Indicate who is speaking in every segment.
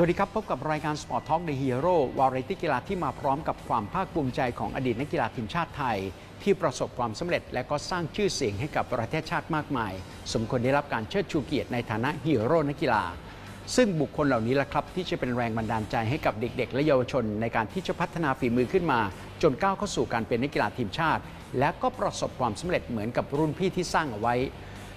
Speaker 1: สวัสดีครับ พบกับรายการ Sport Talk The Hero วาไรตี้กีฬาที่มาพร้อมกับความภาคภูมิใจของอดีตนักกีฬาทีมชาติไทย ที่ประสบความสำเร็จและก็สร้างชื่อเสียงให้กับประเทศชาติมากมาย สมควรได้รับการเชิดชูเกียรติในฐานะฮีโร่นักกีฬา ซึ่งบุคคลเหล่านี้แหละครับ ที่จะเป็นแรงบันดาลใจให้กับเด็ก ๆ และเยาวชน ในการที่จะพัฒนาฝีมือขึ้นมา จนก้าวเข้าสู่การเป็นนักกีฬาทีมชาติ และก็ประสบความสำเร็จเหมือนกับรุ่นพี่ที่สร้างเอาไว้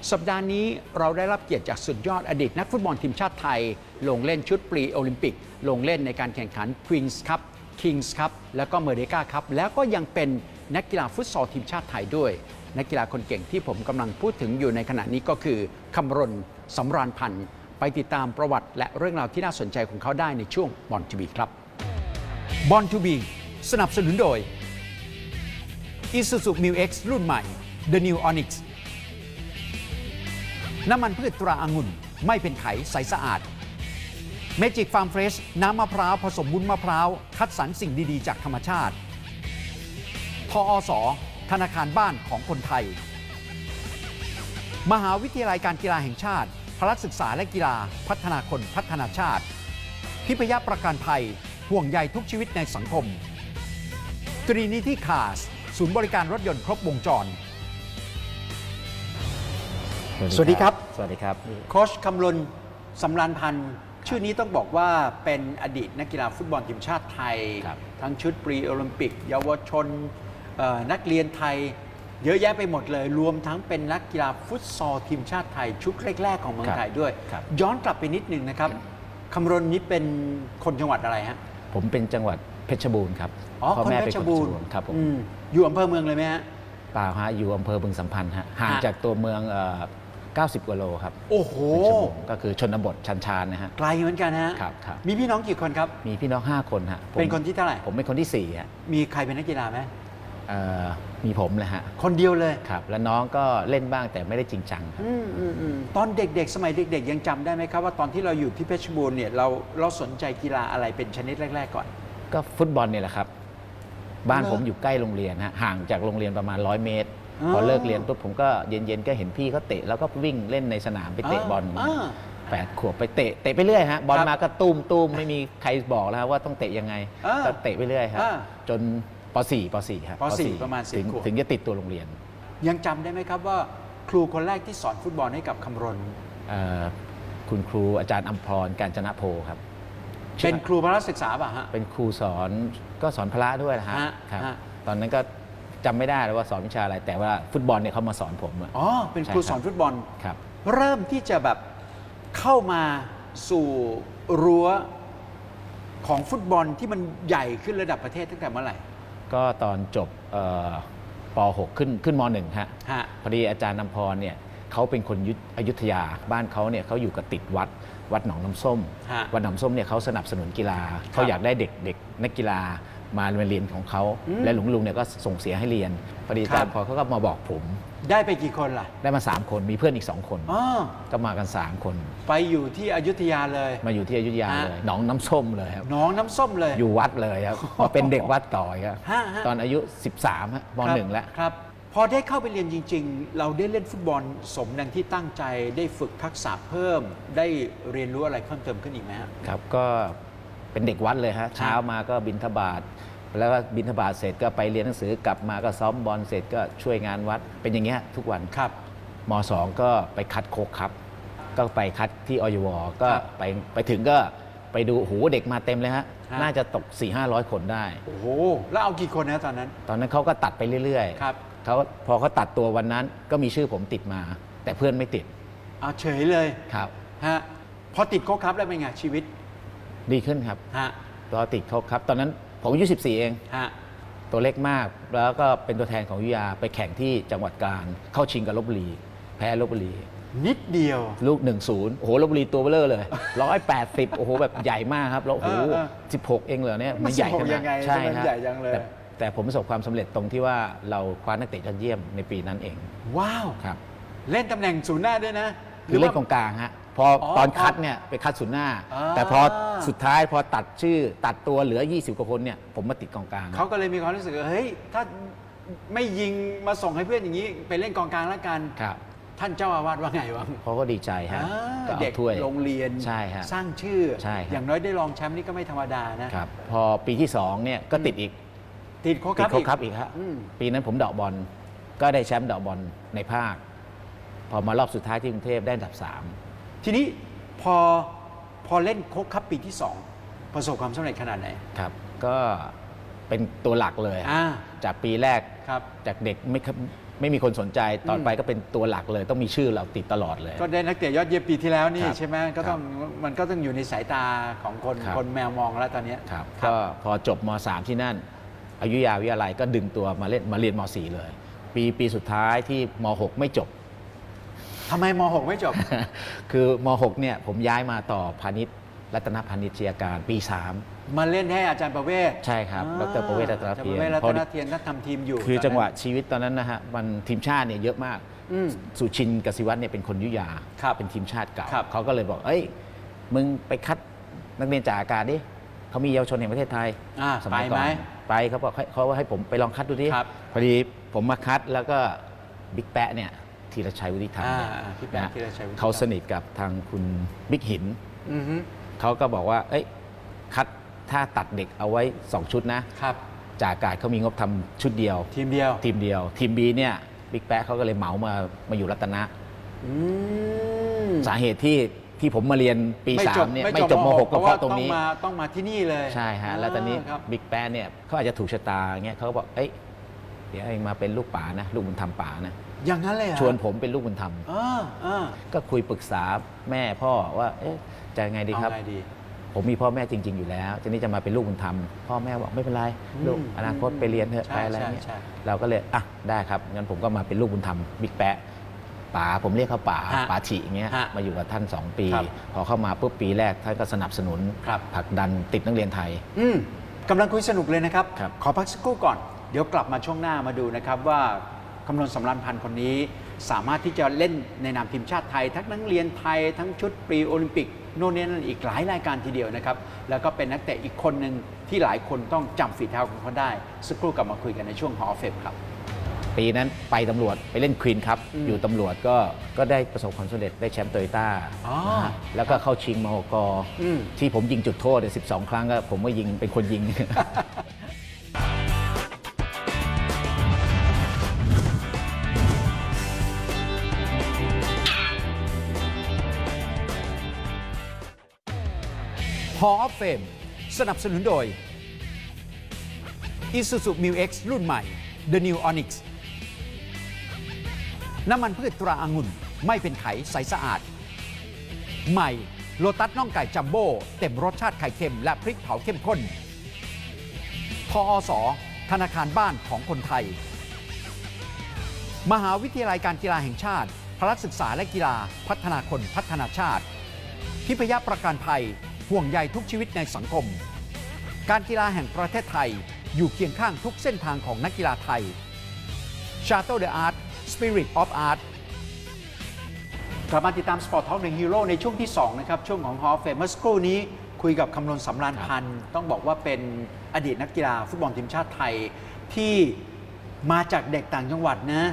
Speaker 1: สัปดาห์นี้เราได้รับเกียรติจากสุดยอดอดีตนักฟุตบอลทีมชาติไทย ลงเล่นชุดปรีโอลิมปิก ลงเล่นในการแข่งขัน Queens Cup Kings Cup แล้วก็เมเดกาครับแล้วก็ยังเป็นนักกีฬาฟุตซอลทีมชาติไทยด้วย นักกีฬาคนเก่งที่ผมกำลังพูดถึงอยู่ในขณะนี้ก็คือคำรณสำราญพันธ์ไปติดตามประวัติและเรื่องราวที่น่าสนใจของเขาได้ในช่วงบอลทูบีครับบอลทูบีสนับสนุนโดย Isuzu Mu X รุ่นใหม่ The New Onyx น้ำมันพืชตราอางุ่น ไม่เป็นไขใสสะอาด Magic Farm Fresh น้ำมะพร้าวผสมวุ้นมะพร้าว คัดสรรสิ่งดี ๆ จากธรรมชาติทออสธนาคารบ้านของคนไทย มหาวิทยาลัยการกีฬาแห่งชาติ พละศึกษาและกีฬาพัฒนาคนพัฒนาชาติทิพยประกันภัย ห่วงใยทุกชีวิตในสังคม ตรีนิติคาส ศูนย์บริการรถยนต์ครบวงจร สวัสดีครับ
Speaker 2: สวัสดีครับ
Speaker 1: โค้ชคำลนสำรานพันธ์ชื่อนี้ต้องบอกว่าเป็นอดีตนักกีฬาฟุตบอลทีมชาติไทย
Speaker 2: ครับ
Speaker 1: ทั้งชุดปรีโอลิมปิก เยาวชนเอ่อนักเรียนไทย เยอะแยะไปหมดเลย รวมทั้งเป็นนักกีฬาฟุตซอลทีมชาติไทย ชุดแรก ๆ ของเมืองไทยด้วย
Speaker 2: ครับ
Speaker 1: ย้อนกลับไปนิดนึงนะครับคำรณนี้เป็นคนจังหวัดอะไรฮะ
Speaker 2: ผมเป็นจังหวัดเพชรบูรณ์ครับ
Speaker 1: อ๋อ
Speaker 2: พ่อ
Speaker 1: คน
Speaker 2: แม่
Speaker 1: เพ
Speaker 2: เป็น
Speaker 1: ช
Speaker 2: ค
Speaker 1: ร
Speaker 2: น
Speaker 1: บู
Speaker 2: เพ
Speaker 1: ร
Speaker 2: ช
Speaker 1: ณ์
Speaker 2: รบูรณ์ครับผม
Speaker 1: อืมอยู่อำเภอเมืองเลยไหมฮะ
Speaker 2: เปล่าฮะอยู่อำเภอบึงสัมพันธ์ฮะห่าง
Speaker 1: ฮะ
Speaker 2: จากตัวเมืองเอ่อ 90กว่าโลครับ
Speaker 1: โอ้โห
Speaker 2: เป็นชั่วโมงก็คือชนบทชันชานนะฮะ
Speaker 1: ไกลเหมือนกันฮะ
Speaker 2: ครับครับ
Speaker 1: มีพี่น้องกี่คนครับ
Speaker 2: มีพี่น้อง 5 คนฮะผม
Speaker 1: เป็นคนที่เท่าไหร่
Speaker 2: ผมเป็นคนที่4ฮะ
Speaker 1: มีใครเป็นนักกีฬาไหม
Speaker 2: เอ่อมีผมเลยฮะ
Speaker 1: คนเดียวเลย
Speaker 2: ครับแล้วน้องก็เล่นบ้างแต่ไม่ได้จริงจังครับ
Speaker 1: อืมอืมอืมตอนเด็กๆ สมัยเด็ก ๆ ยังจำได้ไหมครับ ว่าตอนที่เราอยู่ที่เพชรบูรณ์เนี่ยเราเราสนใจกีฬาอะไรเป็นชนิดแรก ๆ ก่อน
Speaker 2: ก็ฟุตบอลเนี่ยแหละครับ บ้าน
Speaker 1: เหรอ
Speaker 2: ผมอยู่ใกล้โรงเรียนฮะห่างจากโรงเรียนประมาณ 100 เมตร
Speaker 1: อ๋อ
Speaker 2: พอเลิกเรียนปุ๊บผมก็เย็นๆก็เห็นพี่เขาเตะแล้วก็วิ่งเล่นในสนามไปเตะบอล
Speaker 1: อ่า
Speaker 2: แปดขวบไปเตะเตะไปเรื่อยฮะบอล
Speaker 1: ครับ
Speaker 2: มาก็ตุ้มตุ้มไม่มีใครบอกแล้วว่าต้องเตะยังไง
Speaker 1: อ่า
Speaker 2: ก็เตะไปเรื่อยครับ
Speaker 1: อ่า
Speaker 2: จนป .4 ป .4 ครับ
Speaker 1: ป .4 ประมาณสี่
Speaker 2: ถึง
Speaker 1: ขวบ
Speaker 2: ถึงจะติดตัวโรงเรียน
Speaker 1: ยังจำได้ไหมครับว่าครูคนแรกที่สอนฟุตบอลให้กับคำรณ
Speaker 2: เอ่อคุณครูอาจารย์อัมพรการจนะโพครับ
Speaker 1: เป็นครูพระศึกษาป่ะฮะ
Speaker 2: เป็นครูสอนก็สอนพละด้วยนะฮะ
Speaker 1: ฮะ
Speaker 2: ครับ
Speaker 1: ฮะ
Speaker 2: ตอนนั้นก็ จำไม่ได้แล้วว่าสอนวิชาอะไร แต่ว่าฟุตบอลเนี่ยเขามาสอนผมอะ
Speaker 1: อ๋อ เป็นครู
Speaker 2: ใช่ครับ
Speaker 1: สอนฟุตบอล
Speaker 2: ครับ
Speaker 1: เริ่มที่จะแบบเข้ามาสู่รั้วของฟุตบอลที่มันใหญ่ขึ้นระดับประเทศตั้งแต่เมื่อไหร่
Speaker 2: ก็ตอนจบเอ่อป .6 ขึ้นขึ้นม .1 ฮะ
Speaker 1: ฮะ
Speaker 2: พอดีอาจารย์นำพรเนี่ยเขาเป็นคนยุธอยุธยาบ้านเขาเนี่ยเขาอยู่กับติดวัดวัดหนองน้ำส้ม
Speaker 1: ฮะ
Speaker 2: วัดหนองน้ำส้มเนี่ยเขาสนับสนุนกีฬาเขาอยากได้เด็กเด็กนักกีฬา มาเรียนของเขา
Speaker 1: อืม
Speaker 2: และหลวงลุงเนี่ยก็ส่งเสียให้เรียนพอดีอาจาร
Speaker 1: ครั
Speaker 2: ย์
Speaker 1: บ
Speaker 2: พรเขาก็มาบอกผม
Speaker 1: ได้ไปกี่คนล่ะ
Speaker 2: ได้มา 3 คนมีเพื่อนอีก 2 คน
Speaker 1: อ๋อ
Speaker 2: ก็มากัน 3 คน
Speaker 1: ไปอยู่ที่อยุธยาเลย
Speaker 2: มาอยู่ที่อยุธยา
Speaker 1: ฮะ
Speaker 2: เลยหนองน้ำส้มเลยครับ
Speaker 1: หน้องน้ำส้มเลย
Speaker 2: อยู่วัดเลยครับ มาเป็นเด็กวัดต่อครับ
Speaker 1: ฮะฮะ
Speaker 2: ตอนอายุ 13ฮะม
Speaker 1: ครับ
Speaker 2: หนึ่งแล้ว
Speaker 1: ครับ พอได้เข้าไปเรียนจริง ๆ เราได้เล่นฟุตบอลสมดังที่ตั้งใจได้ฝึกทักษะเพิ่ม ได้เรียนรู้อะไรเพิ่มเติมขึ้นอีกไหมฮะ
Speaker 2: ครับก็เป็นเด็กวัดเลยฮะเช้ามาก็บินทบาท แล้วก็บินทบาทเสร็จก็ไปเรียนหนังสือกลับมาก็ซ้อมบอลเสร็จก็ช่วยงานวัด เป็นอย่างเงี้ยทุกวัน
Speaker 1: ครับ
Speaker 2: มสองก็ไปคัดโคกครับ ก็ไปคัดที่อยวก็
Speaker 1: ครับ
Speaker 2: ไปไปถึงก็ไปดูโอ้โหเด็กมาเต็มเลยฮะ
Speaker 1: ฮะ
Speaker 2: น่าจะตก 4 5 0 0 คนได้
Speaker 1: โอ้โห แล้วเอากี่คนนะตอนนั้น
Speaker 2: ตอนนั้นเขาก็ตัดไปเรื่อย
Speaker 1: ครับ
Speaker 2: ๆเขาพอเขาตัดตัววันนั้นก็มีชื่อผมติดมา แต่เพื่อนไม่ติด
Speaker 1: เอาเฉยเลย
Speaker 2: ครับ
Speaker 1: ฮะพอติดโค้ชครับแล้วเป็นไงชีวิต
Speaker 2: ดีขึ้นครับ
Speaker 1: ฮะ
Speaker 2: ตอนติดเขาครับ ตอนนั้น ผมอายุ14 เอง
Speaker 1: ฮะ
Speaker 2: ตัวเล็กมาก แล้วก็เป็นตัวแทนของอยุธยาไปแข่งที่จังหวัดกาญเข้าชิงกับลบบุรี แพ้ลบบุรี
Speaker 1: นิดเดียว
Speaker 2: ลูก 1-0 โอ้โหลบบุรีตัวเบลอเลย 180 โอ้โห แบบใหญ่มากครับ แล้วโอ้โห
Speaker 1: เออเออ
Speaker 2: 16 เองเหรอเนี่ย
Speaker 1: มัน
Speaker 2: ใหญ่ข
Speaker 1: 16ยั
Speaker 2: นาด
Speaker 1: งไง
Speaker 2: ใช่
Speaker 1: ใช่ไหม
Speaker 2: ฮะ
Speaker 1: ใหญ่จังเลย
Speaker 2: แต่แต่ผมประสบความสำเร็จตรงที่ว่าเราคว้านักเตะยอดเยี่ยมในปีนั้นเอง
Speaker 1: ว้าว
Speaker 2: ครับ
Speaker 1: เล่นตำแหน่งศูนย์หน้าด้วยนะ
Speaker 2: คือเล่น
Speaker 1: ว่าก
Speaker 2: องกลางฮะ พอ
Speaker 1: อ๋อ
Speaker 2: ตอน
Speaker 1: พอ
Speaker 2: คัดเนี่ยไปคัดศูนย์หน้า
Speaker 1: อ่า
Speaker 2: แต่พอสุดท้ายพอตัดชื่อตัดตัวเหลือ 20 กว่าคนเนี่ยผมมาติดกองกลาง
Speaker 1: เขาก็เลยมีความรู้สึกว่าเฮ้ยถ้าไม่ยิงมาส่งให้เพื่อนอย่างนี้ ไปเล่นกองกลางแล้วกัน
Speaker 2: ครับ
Speaker 1: ท่านเจ้าอาวาสว่าไงวะ
Speaker 2: เขาก็ดีใจฮะ
Speaker 1: อ่า
Speaker 2: ก็เอา
Speaker 1: เด็ก
Speaker 2: ถ้วย
Speaker 1: โรงเรียน
Speaker 2: ใช่ฮะ
Speaker 1: สร้างชื่อ
Speaker 2: ใช่ครับ
Speaker 1: อย่างน้อยได้รองแชมป์นี่ก็ไม่ธรรมดานะ
Speaker 2: ครับพอปีที่2เนี่ยก็ติดอีก
Speaker 1: ติดโค้ช
Speaker 2: ติ
Speaker 1: ค
Speaker 2: ด
Speaker 1: รับ
Speaker 2: โค้ชครับอีกฮะ
Speaker 1: อืม
Speaker 2: ปีนั้นผมเดาะบอลก็ได้แชมป์เดาะบอลในภาค พอมารอบสุดท้ายที่กรุงเทพได้อันดับ
Speaker 1: ทีนี้พอพอเล่นโค้ชครับปีที่สองประสบความสำเร็จขนาดไหน
Speaker 2: 3ครับ ก็เป็นตัวหลักเลย
Speaker 1: อ่า
Speaker 2: จากปีแรก
Speaker 1: ครับ
Speaker 2: จากเด็กไม่ครับไม่มีคนสนใจตอน
Speaker 1: อืม
Speaker 2: ไปก็เป็นตัวหลักเลย ต้องมีชื่อเราติดตลอดเลย
Speaker 1: ก็ได้นักเตะยอดเยี่ยมปีที่แล้วนี่
Speaker 2: ครับ
Speaker 1: ใช่ไหมก็ต้องมันก็ต้องอยู่ในสายตาของคน
Speaker 2: ครับ
Speaker 1: คนแมวมองแล้วตอนเนี้ย
Speaker 2: ครับ
Speaker 1: ครับ
Speaker 2: ก็พอจบม .3 ที่นั่นอยุธยาวิทยาลัยก็ดึงตัวมาเล่นมาเรียนม .4 เลย ปีปีสุดท้ายที่ม .6 ไม่จบ
Speaker 1: ทำไมม .6 ไม่จบ
Speaker 2: คือม .6 เนี่ยผมย้ายมาต่อพาณิชย์รัตนพาณิชยการปี
Speaker 1: มาเล่นให้อาจารย์ประเวศ
Speaker 2: ใช่ครับดรประเวศรัตน
Speaker 1: อาจารย์
Speaker 2: เพี
Speaker 1: ป
Speaker 2: ยร
Speaker 1: ระเวศรั
Speaker 2: พ
Speaker 1: ต
Speaker 2: อดี
Speaker 1: นเทียนท่านทำทีมอยู่
Speaker 2: คือ
Speaker 1: ตนนั้น
Speaker 2: จังหวะชีวิตตอนนั้นนะฮะมันทีมชาติเนี่ยเยอะมาก
Speaker 1: อืม
Speaker 2: สุชินกสิวัตรเนี่ยเป็นคนอยุธยา
Speaker 1: ครับ
Speaker 2: เป็นทีมชาติเก่า
Speaker 1: ครับ
Speaker 2: เขาก็เลยบอก เอ้ย มึงไปคัดนักเรียนจากอากาศดิเขามีเยาวชนแห่งประเทศไทย
Speaker 1: อ่า
Speaker 2: สมัย
Speaker 1: ไป
Speaker 2: ก่
Speaker 1: ไห
Speaker 2: อ
Speaker 1: ม
Speaker 2: นไปเขาบอกให้เขาว่าให้ผมไปลองคัดดูดิ
Speaker 1: ครับ
Speaker 2: พอดีผมมาคัดแล้วก็บิ๊กแปะเนี่ย ธีรชัยวุฒิธรรม
Speaker 1: อ่า
Speaker 2: เนี่ย
Speaker 1: อ่าพี่แป๊ะ
Speaker 2: นะ
Speaker 1: ธีรชัยวุฒิธรรม
Speaker 2: เขาสนิทกับทางคุณบิ๊กหิน
Speaker 1: อือฮึ
Speaker 2: เขาก็บอกว่า เอ้ย คัดถ้าตัดเด็กเอาไว้ 2 ชุดนะ
Speaker 1: ครับ
Speaker 2: จากอากาศเขามีงบทำชุดเดียว
Speaker 1: ทีมเดียว
Speaker 2: ทีมเดียว ทีม B เนี่ยบิ๊กแปะเขาก็เลยเหมามามาอยู่รัตนะ
Speaker 1: อืม
Speaker 2: สาเหตุที่ที่ผมมาเรียนปี
Speaker 1: ไม่จบ
Speaker 2: 3เนี่ย
Speaker 1: ไม่
Speaker 2: ไม่
Speaker 1: จ
Speaker 2: จ
Speaker 1: บบม
Speaker 2: ม
Speaker 1: ห
Speaker 2: 6
Speaker 1: ก
Speaker 2: ก็เพราะตรง
Speaker 1: ต้อง
Speaker 2: นี้
Speaker 1: มาต้องมาที่นี่เลย
Speaker 2: ใช่ฮะ แล้วตอนนี้
Speaker 1: ครับ
Speaker 2: บิ๊กแปะเนี่ยเขาอาจจะถูกชะตาเงี้ยเขาก็บอก เอ้ย เดี๋ยวเองมาเป็นลูกป๋านะ ลูกบุญธรรมป๋านะ
Speaker 1: อย่างนั้นเลยเหรอ
Speaker 2: ชวนผมเป็นลูกบุญธรรม
Speaker 1: อ่าอ่า
Speaker 2: ก็คุยปรึกษาแม่พ่อว่าเอ๊ะจะยังไงดีครับ
Speaker 1: เอาไงดี
Speaker 2: ผมมีพ่อแม่จริง ๆ อยู่แล้วทีนี้จะมาเป็นลูกบุญธรรมพ่อแม่บอกไม่เป็นไรลูก
Speaker 1: อืม
Speaker 2: อนาคตไปเรียนเถอะ
Speaker 1: ใช่
Speaker 2: ไปอะไรเงี้ย
Speaker 1: ใช่ใช่
Speaker 2: เราก็เลยอะได้ครับงั้นผมก็มาเป็นลูกบุญธรรมบิ๊กแปะป๋าผมเรียกเขาป๋า
Speaker 1: ฮะ
Speaker 2: ป๋าฉีอย่างเงี้ย
Speaker 1: ฮะ
Speaker 2: มาอยู่กับท่าน 2 ปี
Speaker 1: ครับ
Speaker 2: พอเข้ามาปุ๊บปีแรกท่านก็สนับสนุน
Speaker 1: ครับ
Speaker 2: ผลักดันติดนักเรียนไทย
Speaker 1: อืมกำลังคุยสนุกเลยนะครับ
Speaker 2: ครับ
Speaker 1: ขอพักสักครู่ก่อน เดี๋ยวกลับมาช่วงหน้ามาดูนะครับว่า คำนวณสำรันพันธ์คนนี้ สามารถที่จะเล่นในนามทีมชาติไทย ทั้งนักเรียนไทยทั้งชุดปรีโอลิมปิกโน่นนี่นั่นอีกหลายรายการทีเดียวนะครับ แล้วก็เป็นนักเตะอีกคนหนึ่งที่หลายคนต้องจำฝีเท้าของเขาได้ สักครู่กลับมาคุยกันในช่วงฮอเฟมครับ
Speaker 2: ปีนั้นไปตำรวจไปเล่นควีนครับ
Speaker 1: อืม
Speaker 2: อยู่ตำรวจก็ก็ได้ประสบความสำเร็จได้แชมป์โตโยต้า
Speaker 1: อ๋อ
Speaker 2: นะฮะแล้วก็เข้าชิงมอก
Speaker 1: อืม
Speaker 2: ที่ผมยิงจุดโทษเนี่ย12 ครั้งก็ผมก็ยิงเป็นคนยิง
Speaker 1: Hall of Fame สนับสนุนโดย Isuzu Mu X รุ่นใหม่ The New Onyx น้ำมันพืชตราอางุ่นไม่เป็นไขใสสะอาด ใหม่โลตัสน่องไก่จัมโบ้เต็มรสชาติไข่เค็มและพริกเผาเข้มข้นทออสธนาคารบ้านของคนไทย มหาวิทยาลัยการกีฬาแห่งชาติพละศึกษาและกีฬาพัฒนาคนพัฒนาชาติ ทิพยประกันภัย ห่วงใยทุกชีวิตในสังคม การกีฬาแห่งประเทศไทยอยู่เคียงข้างทุกเส้นทางของนักกีฬาไทย Shuttle the Art Spirit of Art กลับมาติดตาม Sport Talk ในฮีโร่ในช่วงที่ 2 นะครับ ช่วงของ Hall of Fame เมื่อสักครู่นี้คุยกับคำนวณสำราญพันธ์ต้องบอกว่าเป็นอดีตนักกีฬาฟุตบอลทีมชาติไทยที่มาจากเด็กต่างจังหวัดนะ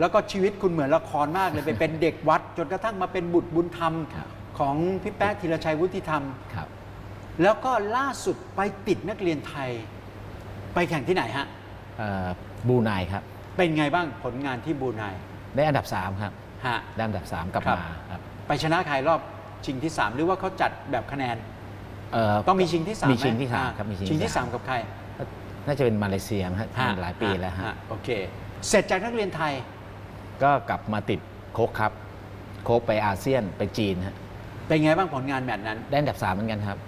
Speaker 1: แล้วก็ชีวิตคุณเหมือนละครมากเลยไปเป็นเด็กวัด จนกระทั่งมาเป็นบุตรบุญธรรม ของพี่แป๊ะธีรชัยวุฒิธรรม
Speaker 2: ครับ
Speaker 1: แล้วก็ล่าสุดไปติดนักเรียนไทย ไปแข่งที่ไหนฮะ
Speaker 2: เอ่อบูไนครับ
Speaker 1: เป็นไงบ้างผลงานที่บรูไน
Speaker 2: ได้อันดับ 3 ครับ
Speaker 1: ฮะ
Speaker 2: ได้อันดับ 3 กลับ
Speaker 1: ครับ
Speaker 2: มาครับ
Speaker 1: ไปชนะใครรอบชิงที่ 3 หรือว่าเขาจัดแบบคะแนน
Speaker 2: เอ่อ
Speaker 1: ต้องมีชิงที่3
Speaker 2: มีชิงที่สามครับมีชิงที่
Speaker 1: ชิงที่
Speaker 2: สาม
Speaker 1: 3กับใคร
Speaker 2: น่าจะเป็นมาเลเซียมั้งฮะ
Speaker 1: ฮะ
Speaker 2: หลายปีแล้วฮะ
Speaker 1: โอเค เสร็จจากนักเรียนไทย
Speaker 2: ก็กลับมาติดโค้กครับ โค้กไปอาเซียนไปจีนฮะ
Speaker 1: เป็นไงบ้างผลงานแมตช์นั้น
Speaker 2: ได้อันดับสามเหมือนกันครับ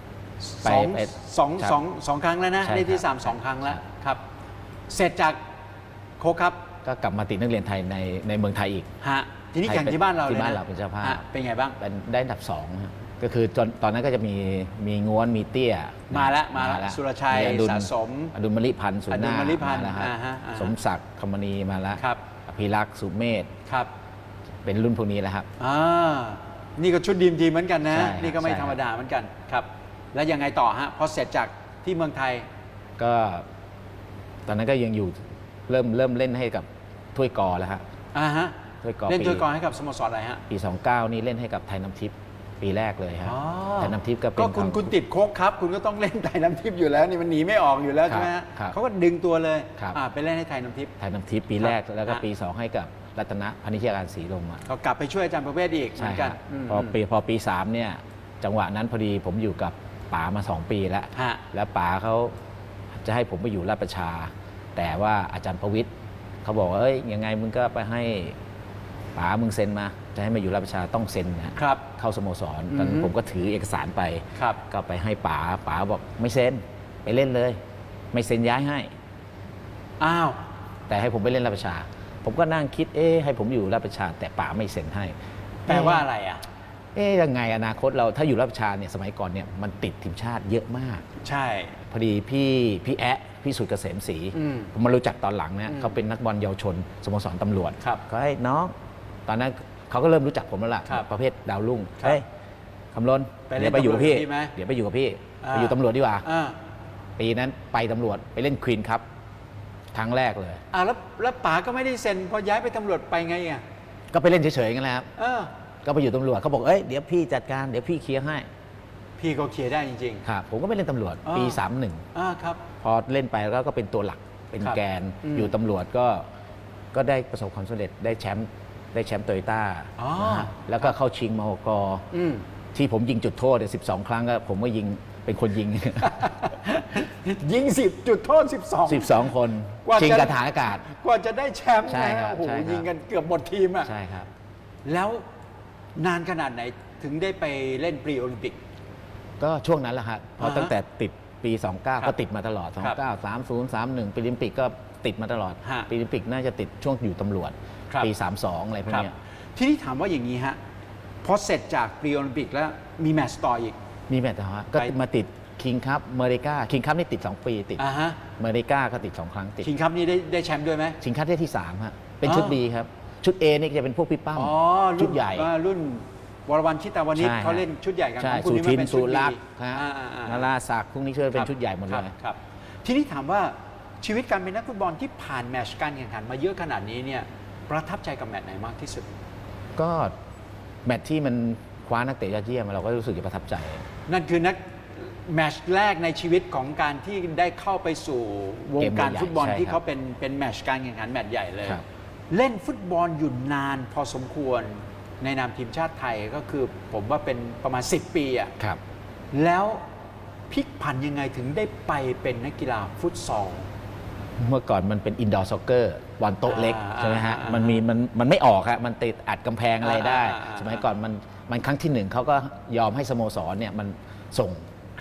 Speaker 2: ไป
Speaker 1: สอง
Speaker 2: ไป
Speaker 1: สอง
Speaker 2: ครับ
Speaker 1: สองสองครั้งแล้วนะ
Speaker 2: ใช่
Speaker 1: ได้ที่
Speaker 2: ครับ
Speaker 1: 3 2ครั้งแล้วครับ เสร็จจากโคกครับ
Speaker 2: ก็กลับมาติดนักเรียนไทยในในเมืองไทยอีก
Speaker 1: ฮะทีนี้
Speaker 2: ไทย
Speaker 1: แข่งที่บ้านเราเลย
Speaker 2: ที่บ้าน
Speaker 1: นะ
Speaker 2: เราเป็นเจ้าภาพ
Speaker 1: ฮะเป็นไงบ้าง
Speaker 2: เป็นได้อันดับสองฮะก็คือจนตอนนั้นก็จะมีมีง้วนมีเตี้ย
Speaker 1: มาแล้วมาแล้วสุรชัย
Speaker 2: มีอดุล
Speaker 1: สะสม
Speaker 2: อดุลมลิพันธ์สุ
Speaker 1: อดุล
Speaker 2: นาม
Speaker 1: ลิพันธ์
Speaker 2: มาแล้วครับ
Speaker 1: อ่าฮะอ่าฮะ
Speaker 2: สมศักดิ์คำมณีมาแล้ว
Speaker 1: ครับ
Speaker 2: อภิรักษ์สุเมธ
Speaker 1: ครับ
Speaker 2: เป็นรุ่นพวกนี้แหล้วครับ
Speaker 1: อ่า นี่ก็ชุดดีมทีมเหมือนกันนะ
Speaker 2: ใช่ครับ
Speaker 1: นี่ก็ไม่
Speaker 2: ใช่
Speaker 1: ธรรมดาเหมือนกันครับ แล้วยังไงต่อฮะพอเสร็จจากที่เมืองไทย
Speaker 2: ก็ตอนนั้นก็ยังอยู่เริ่มเริ่มเล่นให้กับถ้วยกอแล้วฮะ
Speaker 1: อ่าฮะ
Speaker 2: ถ้วยกอ
Speaker 1: เล่น
Speaker 2: ปี
Speaker 1: ถ้วยกรให้กับสโมสรอะไรฮะ
Speaker 2: ปี 29 นี่เล่นให้กับไทยน้ำทิพย์ปีแรกเลยฮะ
Speaker 1: อ๋อ
Speaker 2: ไทยน้ำทิพย์ก็เป็น
Speaker 1: ก็คุณ
Speaker 2: ของ
Speaker 1: คุณติดโค้กครับ คุณก็ต้องเล่นไทยน้ำทิพย์อยู่แล้วนี่มันหนีไม่ออกอยู่แล้ว
Speaker 2: ครับ
Speaker 1: ใช่ไหมฮะ
Speaker 2: ครับ
Speaker 1: เขาก็ดึงตัวเลย
Speaker 2: ครับ
Speaker 1: อ่าไปเล่นให้ไทยน้ำทิพย์
Speaker 2: ไทยน้ำทิพย์ปีแรก
Speaker 1: ครับ
Speaker 2: แล้วก็
Speaker 1: ฮะ
Speaker 2: ปี 2 ให้กับ รัตนพนิชยการศรีลมอะ
Speaker 1: ก็กลับไปช่วยอาจารย์ประเวศอีกเหมื
Speaker 2: ใช่
Speaker 1: อน
Speaker 2: ค
Speaker 1: กั
Speaker 2: รั
Speaker 1: น
Speaker 2: บ
Speaker 1: ม
Speaker 2: พอปีพอปี3เนี่ยจังหวะนั้นพอดีผมอยู่กับป๋ามา2ปีแล้ว
Speaker 1: ฮะ
Speaker 2: แล้วป๋าเขาจะให้ผมไปอยู่ราชประชา แต่ว่าอาจารย์ประวิทย์เขาบอกว่าเอ้ยยังไงมึงก็ไปให้ป๋ามึงเซ็นมา จะให้มาอยู่ราชประชาต้องเซ็นนะครับ เข้าสโมสรตอนนั้น
Speaker 1: อือฮึ
Speaker 2: ผมก็ถือเอกสารไป
Speaker 1: ครับ
Speaker 2: ก็ไปให้ป๋าป๋าบอกไม่เซ็นไปเล่นเลย ไม่เซ็นย้ายให้
Speaker 1: อ้าว
Speaker 2: แต่ให้ผมไปเล่นราชประชา ผมก็นั่งคิดเอ๊ะให้ผมอยู่ราชประชาแต่ป๋าไม่เซ็นให้
Speaker 1: แปลว่าอะไรอะ
Speaker 2: เอ๊ะยังไงอนาคตเราถ้าอยู่ราชประชาเนี่ยสมัยก่อนเนี่ยมันติดทีมชาติเยอะมาก
Speaker 1: ใช่
Speaker 2: พอดีพี่พี่แอะพี่สุดเกษมศรี
Speaker 1: อืม
Speaker 2: ผมมารู้จักตอนหลังนะ
Speaker 1: อืม
Speaker 2: เขาเป็นนักบอลเยาวชนสโมสรตำรวจ
Speaker 1: ครับ
Speaker 2: ก็ให้น้อง ตอนนั้นเขาก็เริ่มรู้จักผมแล้วล่ะ
Speaker 1: ครับ
Speaker 2: ประเภทดาวรุ่ง
Speaker 1: ครับ
Speaker 2: เฮ้ยคำลน
Speaker 1: ไปเล่น
Speaker 2: เดี๋ยวไปอยู่กับพี่
Speaker 1: ตำรวจกับพี่ไหม
Speaker 2: เดี๋ยวไปอยู่กับพี่
Speaker 1: อ่า
Speaker 2: ไปอยู่ตำรวจดีกว่า
Speaker 1: อ่า
Speaker 2: ปีนั้นไปตำรวจไปเล่นควีนครับ ครั้งแรกเลย
Speaker 1: อ่าแล้วแล้วป๋าก็ไม่ได้เซ็นพอย้ายไปตำรวจไปไงอะ
Speaker 2: ก็ไปเล่นเฉยๆกันแหล้วครับ
Speaker 1: เออ
Speaker 2: ก็ไปอยู่ตำรวจเขาบอกเอ้ยเดี๋ยวพี่จัดการเดี๋ยวพี่เคลียร์ให้
Speaker 1: พี่ก็เคลียร์ได้จริง
Speaker 2: ครับผมก็ไปเล่นตำรวจ
Speaker 1: อ๋อ
Speaker 2: ปี
Speaker 1: ๆอ่าครับ
Speaker 2: 31 พอเล่นไปแล้วก็เป็นตัวหลักเป็น
Speaker 1: ครับ
Speaker 2: แกน
Speaker 1: อืม
Speaker 2: อยู่ตำรวจก็ก็ได้ประสบความสำเร็จได้แชมป์ได้แชมป์โตโยต้า
Speaker 1: อ๋อ
Speaker 2: นะฮะแล้วก็เข้าชิงมหก
Speaker 1: อืม
Speaker 2: ที่ผมยิงจุดโทษเนี่ย12 ครั้งก็ผมก็ยิง เป็นคนยิง
Speaker 1: ยิงสิบจุดโทษ 12
Speaker 2: 12 คน
Speaker 1: กว่าจะ
Speaker 2: ชิงกระฐานอากาศ
Speaker 1: กว่าจะได้แชมป์
Speaker 2: ใช่
Speaker 1: นะครับ โอ้โห
Speaker 2: ใช่ครับ
Speaker 1: ยิงกันเกือบหมดทีมอะ
Speaker 2: ใช่ครับ
Speaker 1: แล้วนานขนาดไหนถึงได้ไปเล่นปรีโอลิมปิก
Speaker 2: ก็ช่วงนั้นแหละครับเพ
Speaker 1: อ่า
Speaker 2: ราะ
Speaker 1: ฮะ
Speaker 2: ตั้งแต่ติดปี
Speaker 1: ครั
Speaker 2: 29
Speaker 1: บ
Speaker 2: ก็ติดมาตลอด
Speaker 1: ครับ
Speaker 2: 29 30 31ปีโอลิมปิกก็ติดมาตลอด
Speaker 1: ฮะ
Speaker 2: ปีโอลิมปิกน่าจะติดช่วงอยู่ตำรวจ
Speaker 1: ครับ
Speaker 2: ปี 32 อะไรพวก
Speaker 1: ครับ
Speaker 2: เนี้ย
Speaker 1: ทีนี้ถามว่าอย่างนี้ฮะพอเสร็จจากปรีโอลิมปิกแล้วมีแมตช์ต่ออีก
Speaker 2: มีแมตช์ต่อฮะก็
Speaker 1: ไป
Speaker 2: มาติดคิงคัพเมริกาคิงคัพนี่ติด 2 ปีติด
Speaker 1: อ่าฮะ
Speaker 2: เมริกาก็ติด 2 ครั้งติด
Speaker 1: คิงคัพนี่ได้ได้แชมป์ด้วยไหม
Speaker 2: ชิงคัพได้ที่ 3 ฮะ เป็น
Speaker 1: อ๋อ
Speaker 2: ชุด B ครับ ชุด A นี่จะเป็นพวกพี่ปั้ม
Speaker 1: อ๋อ
Speaker 2: ชุ
Speaker 1: รุ่
Speaker 2: ด
Speaker 1: น
Speaker 2: ใหญ่
Speaker 1: อ่ารุ่นวรวันชิตาวนิช
Speaker 2: ใช่
Speaker 1: เขาเล่นชุดใหญ่กัน
Speaker 2: ใช่
Speaker 1: ของคุณ
Speaker 2: สุ
Speaker 1: นี่
Speaker 2: ทิ
Speaker 1: มันเป็น
Speaker 2: สุ
Speaker 1: ชุด
Speaker 2: รัก
Speaker 1: ดี
Speaker 2: ษ์ฮะ
Speaker 1: อ่าอ่าอ่า
Speaker 2: นาราศักดิ์พวกนี้ช่วยเป็นชุดใหญ่หมดเล
Speaker 1: ครับ
Speaker 2: ย
Speaker 1: ครับ ทีนี้ถามว่าชีวิตการเป็นนักฟุตบอลที่ผ่านแมตช์การแข่งขันมาเยอะขนาดนี้เนี่ยประทับใจกับแมตช์ไหนมากที่สุด
Speaker 2: ก็แมตช์ที่มันค ว้านักเตะยอดเยี่ยมเราก็รู้สึกจะประทับใจ
Speaker 1: นั่นคือนักแมตช์แรกในชีวิตของการที่ได้เข้าไปสู่วงการ
Speaker 2: เกมใหญ่ๆ
Speaker 1: ฟุตบอล
Speaker 2: ใช่
Speaker 1: ที่
Speaker 2: ครับ
Speaker 1: เขาเป็นเป็นแมตช์การแข่งขันแมตช์ใหญ่เลย
Speaker 2: ครับ
Speaker 1: เล่นฟุตบอลอยู่นานพอสมควรในนามทีมชาติไทยก็คือผมว่าเป็นประมาณ 10 ปีอะ
Speaker 2: ครับ
Speaker 1: แล้วพลิกผันยังไงถึงได้ไปเป็นนักกีฬาฟุตซอล
Speaker 2: เมื่อก่อนมันเป็นอินดอร์ซ็อกเกอร์บอลโต๊ะเล็ก
Speaker 1: อ่า
Speaker 2: ใช่ไหมฮะ
Speaker 1: อ่ามั
Speaker 2: มันมีมันมันไม่ออกฮะมันติดอัดกำแพงอะไรได้
Speaker 1: อ่าอ่าอ่า
Speaker 2: สมัยก่อนมัน มันครั้งที่หนึ่งเขาก็ยอมให้สโมสรเนี่ยมันส่ง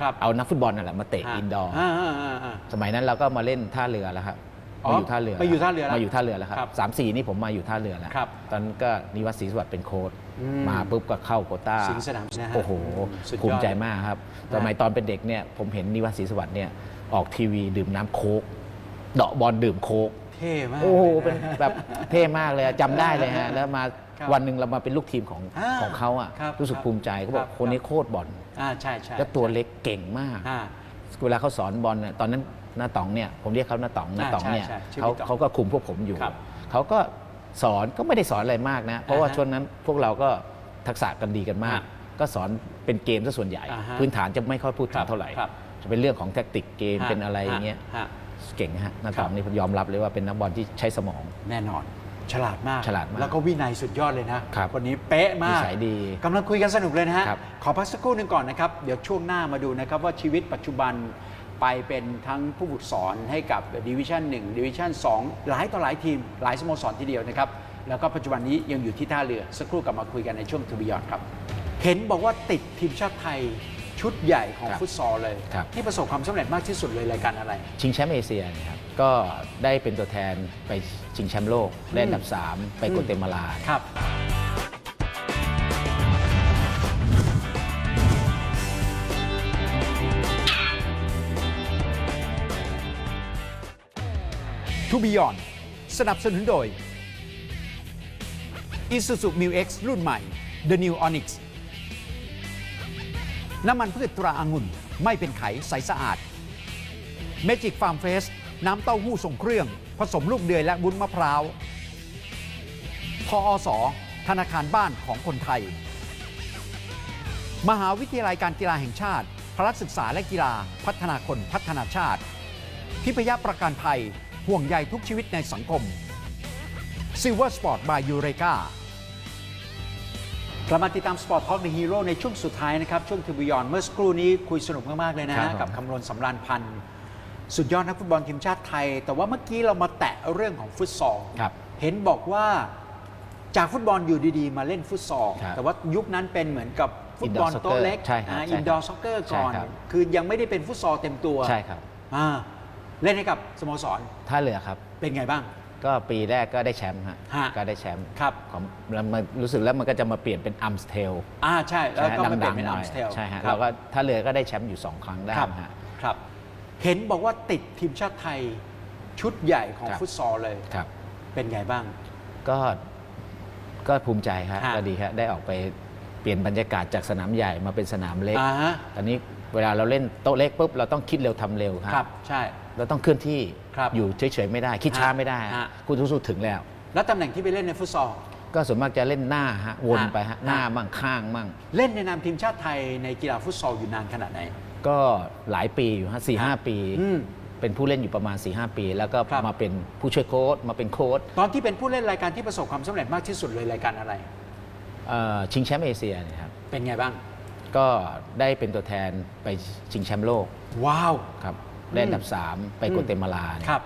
Speaker 1: ครับ
Speaker 2: เอานักฟุตบอลนั่นแหละมาเตะอินดอร์าา
Speaker 1: อ่าอ่า
Speaker 2: สมัยนั้นเราก็มาเล่นท่าเรือแล้วครับ
Speaker 1: อ๋อ
Speaker 2: มาอยู่ท่าเรือ
Speaker 1: ไปอยู่ท่าเรือแล้ว
Speaker 2: มาอยู่ท่าเรือแล้วค
Speaker 1: ครั
Speaker 2: รับบสามสี่นี่ผมมาอยู่ท่าเรือแล้ว
Speaker 1: ครับ
Speaker 2: ตอนนั้นก็นิวัฒน์ศรีสวัสดิ์เป็นโค้ช
Speaker 1: อืม
Speaker 2: มาปุ๊บก็เข้าโควต้า
Speaker 1: สิงห์สนามนะฮะ
Speaker 2: โอ้โห
Speaker 1: สุดยอด
Speaker 2: ภูมิใจมากครับ
Speaker 1: นะ
Speaker 2: สมัยตอนเป็นเด็กเนี่ยผมเห็นนิวัฒน์ศรีสวัสดิ์เนี่ยออกทีวีดื่มน้ำโค้กเดาะบอลดื่มโค้ก
Speaker 1: เท่มาก
Speaker 2: โอ้โห
Speaker 1: ล
Speaker 2: เป็น
Speaker 1: ยะ
Speaker 2: แบบเท่มากเลยอะจำได้เลยฮะ แล้วมา
Speaker 1: ครับ
Speaker 2: วันหนึ่งเรามาเป็นลูกทีมของ
Speaker 1: อ่า
Speaker 2: ของเขาอะ
Speaker 1: ครับ
Speaker 2: รู้สึก
Speaker 1: ครับ
Speaker 2: ภูมิใจเขาบอ
Speaker 1: ครั
Speaker 2: ก
Speaker 1: บ
Speaker 2: คนนี้โคตรบอล
Speaker 1: อ่าใช่ใช่
Speaker 2: แล้วตัวเล็กเก่งมาก
Speaker 1: อ่า
Speaker 2: เวลาเขาสอนบอลเนี่ยตอนนั้นหน้าต๋องเนี่ยผมเรียกเขาหน้าต๋องหน้าต๋องเนี่ย
Speaker 1: ใช่ใช่ชื่อ
Speaker 2: เขา
Speaker 1: พี่ต๋อง
Speaker 2: เขาก็คุมพวกผมอยู่
Speaker 1: ครับ
Speaker 2: เขาก็สอนก็ไม่ได้สอนอะไรมากนะ เพราะว่า
Speaker 1: อ่าฮะ
Speaker 2: ช่วงนั้นพวกเราก็ทักษะกันดีกันมาก
Speaker 1: อ่
Speaker 2: ก็สอนเป็นเกมซะส่วนใหญ่
Speaker 1: อ่าฮะ
Speaker 2: พื้นฐานจะไม่ค่อยพูดถึ
Speaker 1: ครั
Speaker 2: ง
Speaker 1: บ
Speaker 2: เท่าไหร่
Speaker 1: ครับ
Speaker 2: จะเป็นเรื่องของแทคติกเกมเป็นอะไรอย่างเงี้ย
Speaker 1: ฮะ
Speaker 2: เก่งฮะหน้า
Speaker 1: ครั
Speaker 2: ต๋
Speaker 1: บ
Speaker 2: องนี่ผมยอมรับเลยว่าเป็นนักบอลที่ใช้สมอง
Speaker 1: แน่นอน ฉลาดมาก
Speaker 2: ฉลาดมาก
Speaker 1: แล้วก็วินัยสุดยอดเลยนะครับคนนี้เป๊ะมาก
Speaker 2: นิสัยดี
Speaker 1: กำลังคุยกันสนุกเลยนะฮะ
Speaker 2: ครับ
Speaker 1: ขอพักสักครู่หนึ่งก่อนนะครับ เดี๋ยวช่วงหน้ามาดูนะครับว่าชีวิตปัจจุบันไปเป็นทั้งผู้ฝึกสอนให้กับดิวิชั่น1ดิวิชั่น2หลายต่อหลายทีม หลายสโมสรทีเดียวนะครับ แล้วก็ปัจจุบันนี้ยังอยู่ที่ท่าเรือสักครู่กลับมาคุยกันในช่วงทูบิยอนครับ เห็นบอกว่าติดทีมชาติไทย ชุดใหญ่ของ
Speaker 2: ครับ
Speaker 1: ฟุตซอลเลย
Speaker 2: ครับ
Speaker 1: ที่ประสบความสำเร็จมากที่สุดเลยรายการอะไร
Speaker 2: ชิงแชมป์เอเชียเนะครับก็ได้เป็นตัวแทนไปชิงแชมป์โลกได้อันดับ 3 ไปโกเตมาลา
Speaker 1: ครับทูบิยอนสนับสนุนโดย Isuzu Mu X รุ่นใหม่ The New Onyx น้ำมันพืชตราอางุ่น ไม่เป็นไขใสสะอาด Magic Farm Fresh น้ำเต้าหู้ทรงเครื่อง ผสมลูกเดือยและบุ้นมะพร้าวทอสอธนาคารบ้านของคนไทย มหาวิทยาลัยการกีฬาแห่งชาติพละศึกษาและกีฬาพัฒนาคนพัฒนาชาติ ทิพยประกันภัยห่วงใยทุกชีวิตในสังคม Silver Sport by Eureka กลับมาติดตาม Sport Talk The Hero ในช่วงสุดท้ายนะครับ ช่วงทูบิยอนเมื่อสักครู่นี้คุยสนุกมาก ๆ เลยนะ
Speaker 2: ครั
Speaker 1: ฮะ
Speaker 2: บผม
Speaker 1: กับคำรณสำราญพันธ์สุดยอดนักฟุตบอลทีมชาติไทย แต่ว่าเมื่อกี้เรามาแตะเรื่องของฟุตซอล
Speaker 2: ครับ
Speaker 1: เห็นบอกว่าจากฟุตบอลอยู่ดีๆ มาเล่นฟุตซอล
Speaker 2: ครับ
Speaker 1: แต่ว่ายุคนั้นเป็นเหมือนกับฟุตบอล
Speaker 2: Indoor
Speaker 1: โต๊ะ
Speaker 2: soccer
Speaker 1: เล็ก
Speaker 2: ใช่ครับใช่ครับ
Speaker 1: อินดอร์ซ็อกเกอร์ก่อน
Speaker 2: ใช่ครับ
Speaker 1: คือยังไม่ได้เป็นฟุตซอลเต็มตัว
Speaker 2: ใช่ครับ
Speaker 1: อ่าเล่นให้กับสโมสร
Speaker 2: ท่าเรือครับ
Speaker 1: เป็นไงบ้าง
Speaker 2: ก็ปีแรกก็ได้แชมป์ฮะ
Speaker 1: ฮะ
Speaker 2: ก็ได้แชมป์
Speaker 1: ครับ
Speaker 2: ของแล้วมันรู้สึกแล้วมันก็จะมาเปลี่ยนเป็นอัมสเทล
Speaker 1: อ่าใช่ แล้วก็มาเปลี่ยนเป็น
Speaker 2: ห
Speaker 1: อั
Speaker 2: น่
Speaker 1: ม
Speaker 2: อย
Speaker 1: สเทล
Speaker 2: ใช่ฮะเราก็ท่าเรือก็ได้แชมป์อยู่2ครั้งได้
Speaker 1: ครับ
Speaker 2: ฮะ
Speaker 1: ครับ เห็นบอกว่าติดทีมชาติไทยชุดใหญ่ของ
Speaker 2: ครับ
Speaker 1: ฟุตซอลเลย
Speaker 2: ครับ
Speaker 1: เป็นไงบ้าง
Speaker 2: ก็ก็ภูมิใจครับ
Speaker 1: ฮะ
Speaker 2: ก็ดีครับได้ออกไปเปลี่ยนบรรยากาศจากสนามใหญ่มาเป็นสนามเล็ก
Speaker 1: อ่าฮะ
Speaker 2: ตอนนี้เวลาเราเล่นโต๊ะเล็กปุ๊บเราต้องคิดเร็วทำเร็วค
Speaker 1: ครั
Speaker 2: รับ
Speaker 1: ใช่
Speaker 2: เราต้องเคลื่อนที่
Speaker 1: ครับ
Speaker 2: อยู่เฉยๆไม่ได้ คิดช้า
Speaker 1: ฮะ
Speaker 2: ไม่ได้
Speaker 1: ฮะ
Speaker 2: คุณทุกๆถึงแล้ว
Speaker 1: แล้วตำแหน่งที่ไปเล่นในฟุตซอล
Speaker 2: ก็ส่วนมากจะเล่นหน้าฮะวน
Speaker 1: ฮะ
Speaker 2: ไปฮะ
Speaker 1: ฮะ
Speaker 2: หน้ามั่งข้างมั่ง
Speaker 1: เล่นในนามทีมชาติไทยในกีฬาฟุตซอลอยู่นานขนาดไหน
Speaker 2: ก็หลายปีอยู่ฮะสี่ห้าปี
Speaker 1: อืม
Speaker 2: เป็นผู้เล่นอยู่ประมาณ4ีหปี แล้วก็
Speaker 1: ครับ
Speaker 2: มาเป็นผู้ช่วยโค้ชมาเป็นโค้ช
Speaker 1: ตอนที่เป็นผู้เล่นรายการที่ประสบความสำเร็จมากที่สุดเลยรายการอะไร
Speaker 2: เอ่อชิงแชมป์เอเชียเนยครับ
Speaker 1: เป็นไงบ้าง
Speaker 2: ก็ได้เป็นตัวแทนไปชิงแชมป์โลก
Speaker 1: ว้าว
Speaker 2: ครับ ได้อันดับ 3 ไปโกเตมาลาเนี่ย
Speaker 1: ครับ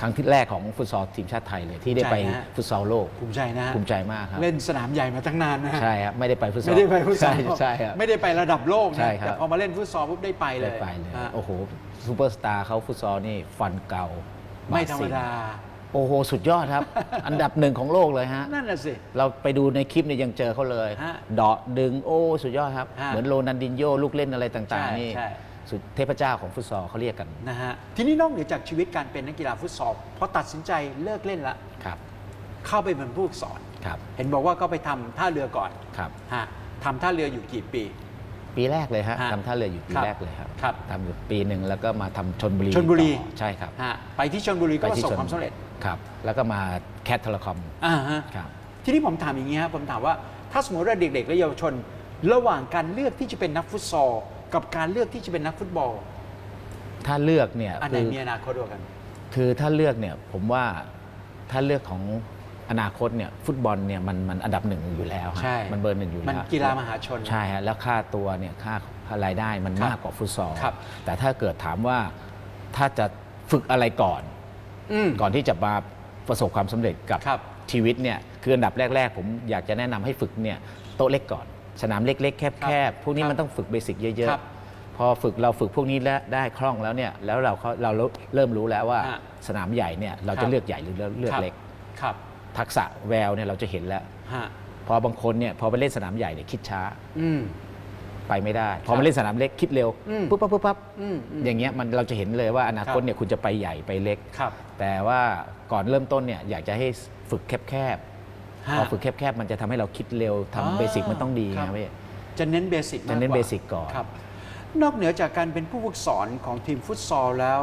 Speaker 2: ครั้งที่แรกของฟุตซอลทีมชาติไทยเลยที่ได้ไป
Speaker 1: ภูมิใจนะ
Speaker 2: ฟุตซอลโลก
Speaker 1: ภูมิใจนะฮะ
Speaker 2: ภูมิใจมากครับ
Speaker 1: เล่นสนามใหญ่มาตั้งนานนะฮะ
Speaker 2: ใช่ครับ ไม่ได้ไปฟุตซอล
Speaker 1: ไม่ได้ไปฟุตซอล
Speaker 2: ใช่ใช่ครับ
Speaker 1: ไม่ได้ไประดับโลก
Speaker 2: ใช่
Speaker 1: นะ
Speaker 2: ครับ
Speaker 1: แต่พอมาเล่นฟุตซอลปุ๊บได้ไปเล
Speaker 2: ได้
Speaker 1: ย
Speaker 2: ไปเลย
Speaker 1: ฮะ
Speaker 2: โอ้โหซูเปอร์สตาร์เขาฟุตซอลนี่ฟันเก่า
Speaker 1: ไม่ธรรมดา
Speaker 2: โอ้โห สุดยอดครับ อันดับหนึ่งของโลกเลยฮะ
Speaker 1: นั่นน่ะสิ
Speaker 2: เราไปดูในคลิปเนี่ยยังเจอเขาเลย
Speaker 1: ฮะ
Speaker 2: เดาะดึงโอ้ สุดยอดครับ
Speaker 1: ฮะ
Speaker 2: เหมือนโรนันดินโยลูกเล่นอะไรต่าง
Speaker 1: ใช่
Speaker 2: ๆนี่
Speaker 1: ใช่
Speaker 2: สุดเทพเจ้าของฟุตซอลเขาเรียกกัน
Speaker 1: นะฮะทีนี้นอกเหนือจากชีวิตการเป็นนักกีฬาฟุตซอลพอตัดสินใจเลิกเล่นละ
Speaker 2: ครับ
Speaker 1: เข้าไปเป็นผู้ฝึกสอน
Speaker 2: ครับ
Speaker 1: เห็นบอกว่าก็ไปทำท่าเรือก่อน
Speaker 2: ครับ
Speaker 1: ฮะทำท่าเรืออยู่กี่ปี
Speaker 2: ปีแรกเลยฮะ
Speaker 1: ฮะ
Speaker 2: ทำท่าเรืออยู่ปี
Speaker 1: ครับ
Speaker 2: แรกเลยครับ
Speaker 1: ครับ
Speaker 2: ทำอยู่ปีหนึ่งแล้วก็มาทำชนบุรี
Speaker 1: ชลบุรี
Speaker 2: ต่อใช่ครับ
Speaker 1: ฮะไปที่ชนบุรีก็ประสบ
Speaker 2: ชล
Speaker 1: ความสำเร็จ
Speaker 2: ครับ แล้วก็มาแคทเทเลคอม
Speaker 1: อ่าฮะ
Speaker 2: ครับ
Speaker 1: ทีนี้ผมถามอย่างนี้ครับผมถามว่าถ้าสมมติว่าเด็กๆและเยาวชน ระหว่างการเลือกที่จะเป็นนักฟุตซอล กับการเลือกที่จะเป็นนักฟุตบอล
Speaker 2: ถ้าเลือกเนี่ย
Speaker 1: อันไหน
Speaker 2: คือ
Speaker 1: มีอนาคตกว่ากัน
Speaker 2: คือถ้าเลือกเนี่ยผมว่าถ้าเลือกของอนาคตเนี่ยฟุตบอลเนี่ยมันมันอันดับหนึ่งอยู่แล้วฮะ
Speaker 1: ใช่
Speaker 2: มันเบอร์หนึ่งอยู่
Speaker 1: มัน
Speaker 2: แล้ว
Speaker 1: กีฬามหาชน
Speaker 2: ใช่ฮะแล้วค่าตัวเนี่ยค่าค่ารายได้มัน
Speaker 1: ครับ
Speaker 2: มากกว่าฟุตซอล
Speaker 1: ครับ
Speaker 2: แต่ถ้าเกิดถามว่าถ้าจะฝึกอะไรก่อน
Speaker 1: อืม
Speaker 2: ก่อนที่จะมาประสบความสำเร็จกับ
Speaker 1: ครับ
Speaker 2: ชีวิตเนี่ยคืออันดับแรก ๆ ผมอยากจะแนะนำให้ฝึกเนี่ยโต๊ะเล็กก่อน สนามเล็ก ๆ แคบๆพวกนี้
Speaker 1: ครับ
Speaker 2: มันต้องฝึกเบสิกเยอะ
Speaker 1: ครับ
Speaker 2: ๆพอฝึกเราฝึกพวกนี้แล้วได้คล่องแล้วเนี่ยแล้วเราเขาเราเริ่มรู้แล้วว่า
Speaker 1: ฮะ
Speaker 2: สนามใหญ่เนี่ยเรา
Speaker 1: ครั
Speaker 2: จะ
Speaker 1: บ
Speaker 2: เลือกใหญ่หรือเลือก
Speaker 1: ครับ
Speaker 2: เล็ก
Speaker 1: ครับ
Speaker 2: ทักษะแววเนี่ยเราจะเห็นแล้ว
Speaker 1: ฮะ
Speaker 2: พอบางคนเนี่ยพอไปเล่นสนามใหญ่เนี่ยคิดช้า
Speaker 1: อืม
Speaker 2: ไปไม่ได้ พอมาเล่นสนามเล็กคิดเร็ว
Speaker 1: อืม
Speaker 2: ปุ๊บปั๊บปุ๊บปั๊บ
Speaker 1: อืมอืม
Speaker 2: อย่างเงี้ยมันเราจะเห็นเลยว่าอนาคต
Speaker 1: ครับ
Speaker 2: เนี่ยคุณจะไปใหญ่ไปเล็ก
Speaker 1: ครับ
Speaker 2: แต่ว่าก่อนเริ่มต้นเนี่ยอยากจะให้ฝึกแคบๆ
Speaker 1: ฮะ
Speaker 2: พอฝึกแคบๆ มันจะทำให้เราคิดเร็ว
Speaker 1: อ๋อ
Speaker 2: ทำเบสิกมันต้องดี
Speaker 1: ครับ
Speaker 2: นะพี่
Speaker 1: จะเน้นเบสิกมากกว่า
Speaker 2: จะเน้นเบสิกก่อน
Speaker 1: ครับ นอกเหนือจากการเป็นผู้ฝึกสอนของทีมฟุตซอลแล้ว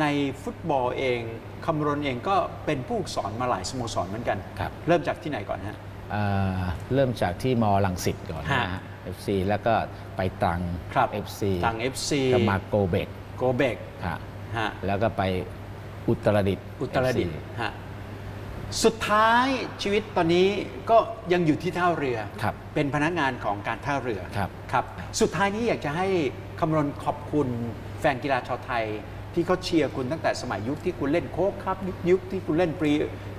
Speaker 1: ในฟุตบอลเองคำรณเองก็เป็นผู้ฝึกสอนมาหลายสโมสรเหมือนกัน
Speaker 2: ครับ
Speaker 1: เริ่มจากที่ไหนก่อนฮะ
Speaker 2: อ่าเริ่มจากที่มอลังสิตก่อนนะ
Speaker 1: ฮะ
Speaker 2: ฮะ FC แล้วก็ไปตรัง
Speaker 1: ครับ
Speaker 2: FC
Speaker 1: ต่าง FC
Speaker 2: ก็มาโกเบก
Speaker 1: โกเบก
Speaker 2: ฮะ
Speaker 1: ฮะ
Speaker 2: แล้วก็ไปอุตรดิตถ์
Speaker 1: อุตรดิตถ์
Speaker 2: FC
Speaker 1: ฮะ สุดท้ายชีวิตตอนนี้ก็ยังอยู่ที่ท่าเรือ
Speaker 2: ครับ
Speaker 1: เป็นพนักงานของการท่าเรือ
Speaker 2: ครับ
Speaker 1: ครับ สุดท้ายนี้อยากจะให้คำรณขอบคุณแฟนกีฬาชาวไทย ที่เขาเชียร์คุณตั้งแต่สมัยยุคที่คุณเล่นโค้กครับยุคยุคที่คุณเล่นปรี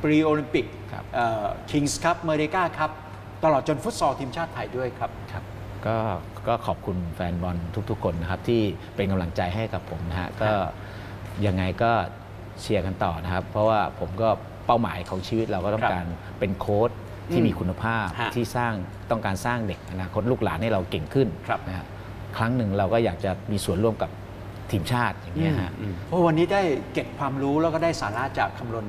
Speaker 1: ปรีโอลิมปิก
Speaker 2: ครับ
Speaker 1: คิงส์ครับเมเดกาครับตลอดจนฟุตซอลทีมชาติไทยด้วยครับ
Speaker 2: ครับก็ก็ขอบคุณแฟนบอลทุก ๆ คนนะครับที่เป็นกำลังใจให้กับผมนะฮะก็ยังไงก็เชียร์กันต่อนะครับ เพราะว่าผมก็ เป้าหมายของชีวิตเราก็ต้อง
Speaker 1: ครับ
Speaker 2: การเป็นโค้ชที่
Speaker 1: อืม
Speaker 2: มีคุณภาพ
Speaker 1: ฮะ
Speaker 2: ที่สร้างต้องการสร้างเด็กอนาคตลูกหลานให้เราเก่งขึ้น
Speaker 1: ครับ
Speaker 2: นะฮะครั้งหนึ่งเราก็อยากจะมีส่วนร่วมกับทีมชาติอย่างเงี้ยฮะ
Speaker 1: อืมเพราะวันนี้ได้เก็บความรู้แล้วก็ได้สาระจากคำรณ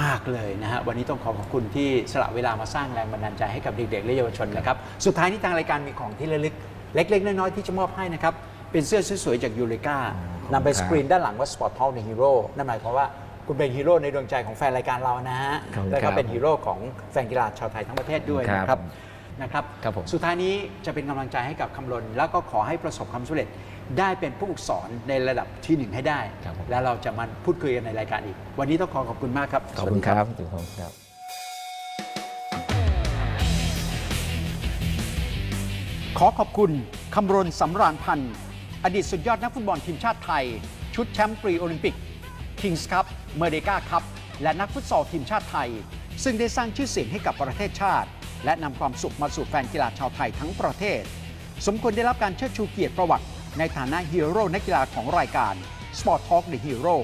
Speaker 1: มากเลยนะฮะวันนี้ต้องขอขอบคุณที่สละเวลามาสร้างแรงบันดาลใจให้กับเด็ก ๆ และเยาวชนนะครับสุดท้ายนี้ทางรายการมีของที่ระลึก เล็ก ๆ น้อยๆที่จะมอบให้นะครับเป็นเสื้อสวยๆจากยูริก้า
Speaker 2: ขอบคุณ
Speaker 1: นำไป
Speaker 2: ครับ
Speaker 1: สกรีนด้านหลังว่า Sport Talk ในฮีโร่นั่นหมายความว่า คุณเป็นฮีโร่ในดวงใจของแฟนรายการเรานะฮะ
Speaker 2: ขอบคุณ
Speaker 1: แล้ว
Speaker 2: ค
Speaker 1: ก็
Speaker 2: รับ
Speaker 1: เป็นฮีโร่ของแฟนกีฬาชาวไทยทั้งประเทศด้วยนะค
Speaker 2: ครั
Speaker 1: รับบนะครับ
Speaker 2: ครับผม
Speaker 1: สุดท้ายนี้จะเป็นกำลังใจให้กับคำรณแล้วก็ขอให้ประสบความสำเร็จได้เป็นผู้ฝึกสอนในระดับที่หนึ่งให้ได้
Speaker 2: ครับผม
Speaker 1: แล้วเราจะมาพูดคุยกันในรายการอีก วันนี้ต้องขอขอบคุณมากครับ
Speaker 2: ขอบ
Speaker 1: สวัส
Speaker 2: คุ
Speaker 1: ดี
Speaker 2: ณครับถึงผมครับ
Speaker 1: ขอขอบคุณคำรณสำราญพันธ์ อดีตสุดยอดนักฟุตบอลทีมชาติไทย ชุดแชมป์ปรีโอลิมปิก คิงส์คัพเมเดกาคัพและนักฟุตซอลทีมชาติไทย ซึ่งได้สร้างชื่อเสียงให้กับประเทศชาติ และนำความสุขมาสู่แฟนกีฬาชาวไทยทั้งประเทศ สมควรได้รับการเชิดชูเกียรติประวัติ ในฐานะฮีโร่นักกีฬาของรายการ Sport Talk The Hero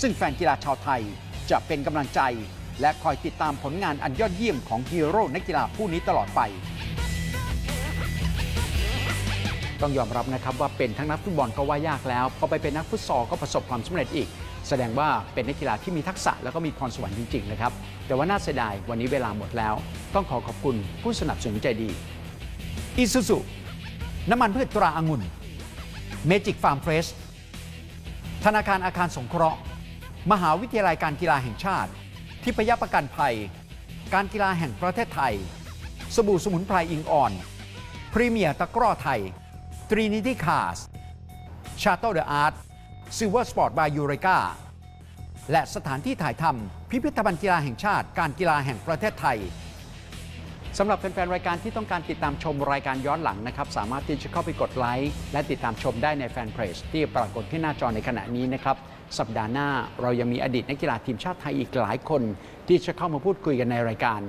Speaker 1: ซึ่งแฟนกีฬาชาวไทยจะเป็นกำลังใจ และคอยติดตามผลงานอันยอดเยี่ยมของฮีโร่นักกีฬาผู้นี้ตลอดไป ต้องยอมรับนะครับว่าเป็นทั้งนักฟุตบอลก็ว่ายากแล้วพอไปเป็นนักฟุตซอลก็ประสบความสำเร็จอีก แสดงว่าเป็นนักกีฬาที่มีทักษะแล้วก็มีพรสวรรค์จริงๆนะครับแต่ว่าน่าเสียดายวันนี้เวลาหมดแล้ว ต้องขอขอบคุณผู้สนับสนุนใจดีอีซูซุน้ำมันพืชตราองุ่นเมจิกฟาร์มเฟรชธนาคารอาคารสงเคราะห์ มหาวิทยาลัยการกีฬาแห่งชาติ ทิพยประกันภัย การกีฬาแห่งประเทศไทย สบู่สมุนไพรอิงอ่อน พรีเมียร์ตะกร้อไทย ทรีนิตี้คาสชาโตเดอะอาร์ตซิลเวอร์สปอร์ตบายยูเรกาและสถานที่ถ่ายทำพิพิธภัณฑ์กีฬาแห่งชาติ การกีฬาแห่งประเทศไทยสำหรับแฟนๆ รายการที่ต้องการติดตามชมรายการย้อนหลังนะครับ สามารถที่จะเข้าไปกดไลค์และติดตามชมได้ในแฟนเพจที่ปรากฏที่หน้าจอในขณะนี้นะครับ สัปดาห์หน้าเรายังมีอดีตนักกีฬาทีมชาติไทยอีกหลายคน ที่จะเข้ามาพูดคุยกันในรายการ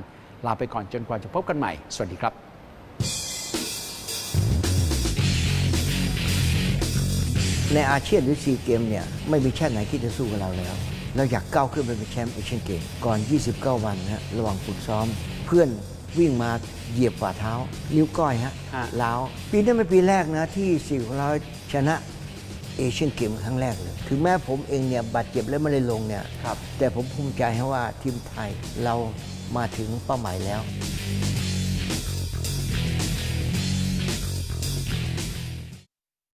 Speaker 1: ลาไปก่อนจนกว่าจะพบกันใหม่ สวัสดีครับ
Speaker 3: ในอาเซียนหรือซีเกมเนี่ยไม่มีชาติไหนที่จะสู้กับเราแล้ว เราอยากก้าวขึ้นไปเป็นแชมป์เอเชียนเกมก่อน 29 วันนะฮะระหว่างฝึกซ้อม เพื่อนวิ่งมาเหยียบฝ่าเท้า นิ้วก้อยฮะ
Speaker 1: ฮะ
Speaker 3: ล้าวปีนี้เป็นปีแรกนะที่สี่ของเราชนะเอเชียนเกมครั้งแรกเลยถึงแม้ผมเองเนี่ยบาดเจ็บและไม่ได้ลงเนี่ย
Speaker 1: ครับ
Speaker 3: แต่ผมภูมิใจให้ว่าทีมไทยเรามาถึงเป้าหมายแล้ว
Speaker 1: ค